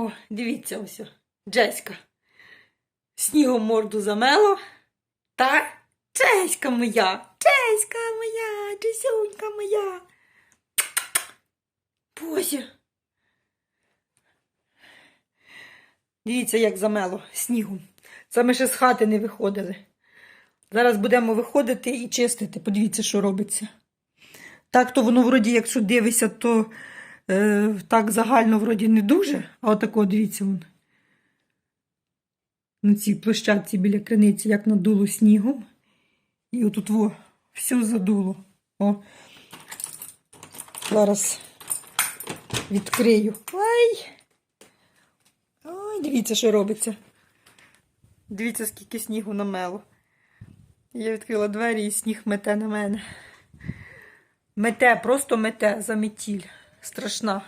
О, дивіться ось. Джеська. Снігом морду замело. Та Джеська моя. Джеська моя, Джесюнька моя. Боже. Дивіться, як замело снігом. Це ми ще з хати не виходили. Зараз будемо виходити і чистити. Подивіться, що робиться. Так, то воно вроді, якщо дивишся, то е, так загально вроді не дуже. А отако, дивіться, вон. На цій площадці біля криниці, як надуло снігом. І отут во, все задуло. О. Зараз відкрию. Ай! Ой, дивіться, що робиться. Дивіться, скільки снігу намело. Я відкрила двері і сніг мете на мене. Мете, просто мете, заметіль. Страшна.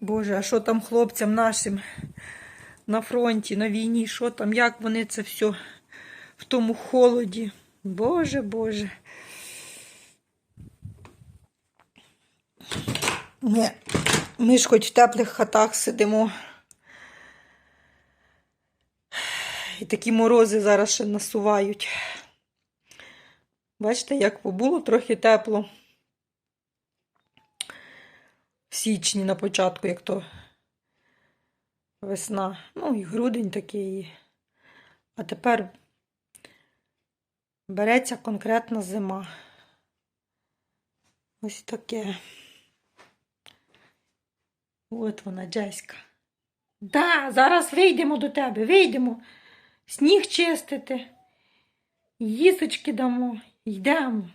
Боже, а що там хлопцям нашим на фронті, на війні, що там, як вони це все в тому холоді? Боже, Боже. Ні, ми ж хоч в теплих хатах сидимо. І такі морози зараз ще насувають. Бачите, як було трохи тепло. В січні на початку, як то весна. Ну, і грудень такий. А тепер береться конкретна зима. Ось таке. От вона, Джеська. Да, зараз вийдемо до тебе, вийдемо. Сніг чистити. Їсочки дамо. Йдемо.